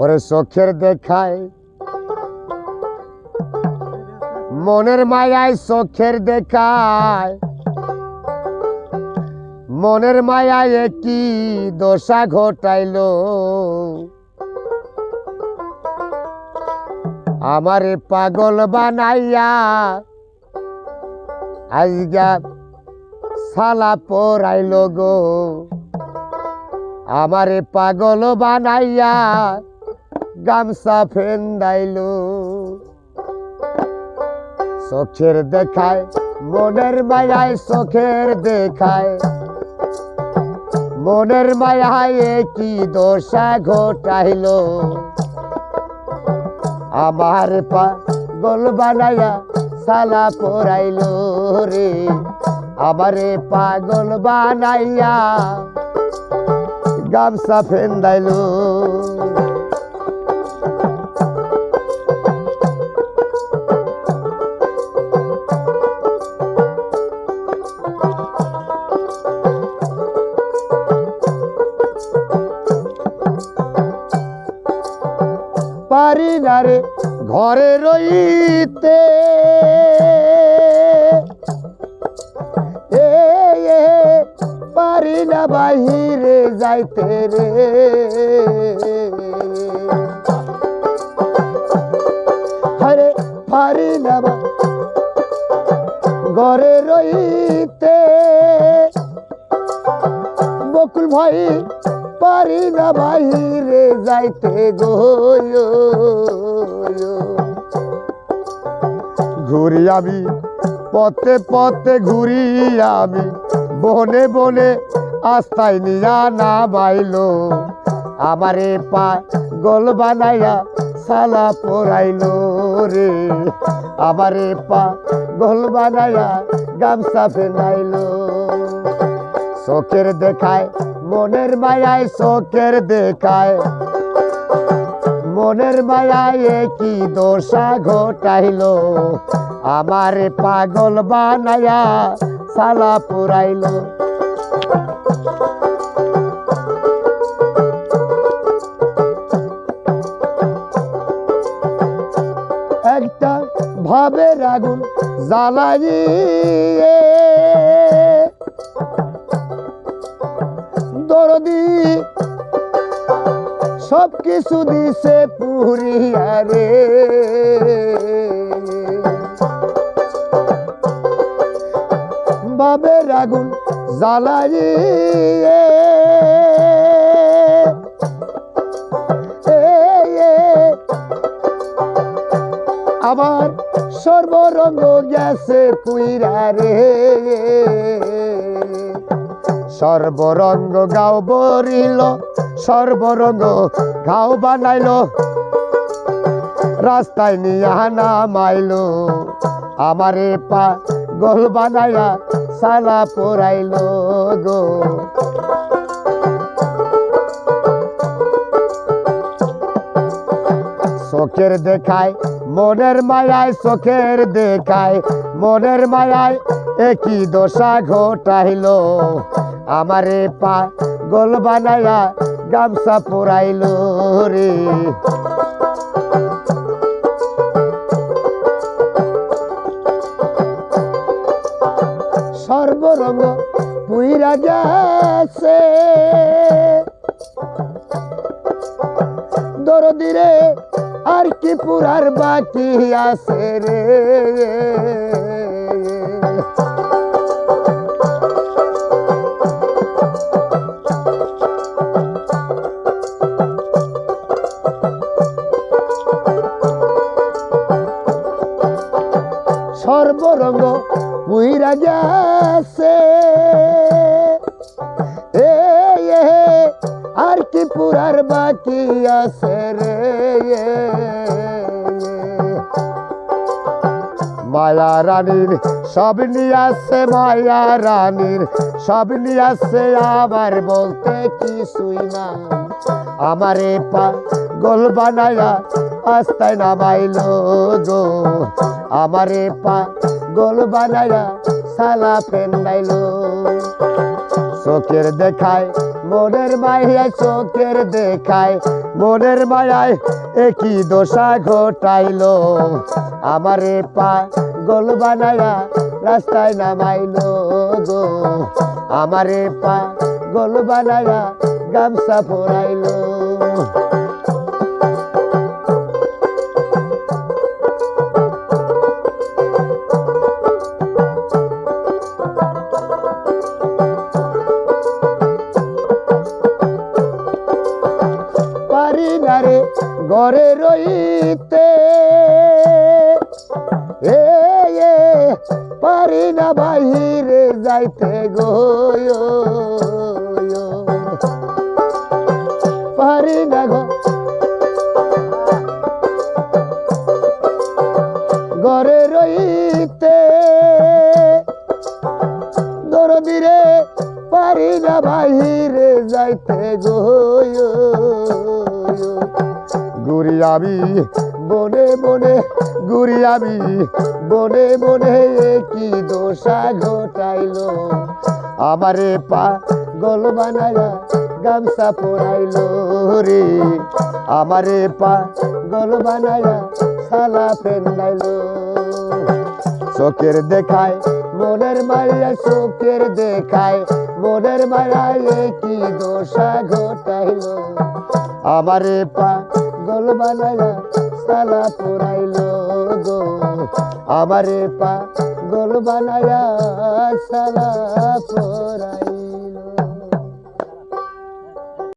ওরে চোখের দেখায়। মনের মায়ায় চোখের দেখায়। মনের মায়ায় কি দশা ঘটাইলো। আমারে পাগল বানাইয়া আজগা সালা পরাইল গো। আমারে পাগল বানাইয়া গামছা ফেন্দাইল চোখের দেখায়, মনের মায়ায় চোখের দেখায়। মনের মায়ায় কি দশা ঘটাইল। আমার পাগল বানাইয়া সালা পরাইল রে। আমারে পাগল বানাইয়া গামছা ফেন্দাইল পারি না রে ঘরে রইতে। পারি না বাহিরে যাইতে রে। হরে পারি না ঘরে রইতে। বকুল ভাই পারি না বাহিরে যাইতে গো ঘুরি আমি, পথে পথে ঘুরি আমি, বনে বনে আস্তায় নিয়া না বাইলো আমারে পা গল বানাইয়া সালা পরাইলো রে। আমারে পা গল বানাইয়া গামছা ফেনাইলো চোখের দেখায় মনের মায়ায় চোখের দেখায়। মনের মায়ায় কি দোষা ঘটাইল? আমার পাগল বানায়া সালা পুরাইল। একটা ভাবের আগুন জ্বালাইয়ে সব কিছু দিছে পুরিয়া রে। বাবের আগুন এ, এ, সর্বরঙ্গ গেছে পুইরা রে। সর্বরঙ্গ গাও বরিল, সর্বরঙ্গ গাও বানাইল। রাস্তায় নিয়া নামাইল, আমারে পা গোল বানাইয়া সালা পোড়াইল গো। চোখের দেখায় মনের মায়ায় চোখের দেখায়, মনের মায়ায় একই দশা ঘটাইল। আমারে পা গোল বানায়া গামছা পোড়াইল রে। সর্বরঙ্গ পুইরা গেছে। দরদিরে আর কি পুরার বাকি আছে রে। রানীর, সব নিয়ে আসছে মায়া রানীর, সব নিয়ে আসছে আবার বলতে কিছুই না। আমারে পা গোল বানায়া আস্তায় নামাইলো গো। আমারে পা গোল বানায়া সালা ফেন্দাইলো চোখের দেখায় মনের মায়ায় চোখের দেখায় মনের মায়ায় একই দশা ঘটাইল। আমারে পা গোল বানায়া রাস্তায় নামাইল গো। আমারে পা গোল বানায়া গামছা পরাইলো। পারি না রে ঘরে রইতে। এ পারি না বাহিরে যাইতে গো পারি না গো। ঘরে রইতে। দরদিরে পারি না বাহিরে যাইতে গো ঘুরি আমি, বনে বনে ঘুরি আমি। বনে বনে কি দোষা ঘটাইলো? আমারে পা গল বানায়া গামছা পরাইলো রে। আমারে পা গল বানায়া সালা পেন্দাইলো চোখের দেখায়, মনের মায়া চোখের দেখায়, মনের মায়ায় কি দোষা ঘটাইলো? আমারে পা গোল বানায়া সালা পুরাইলো গো। আমারে পাগল বানায়া সালা পুরাইলো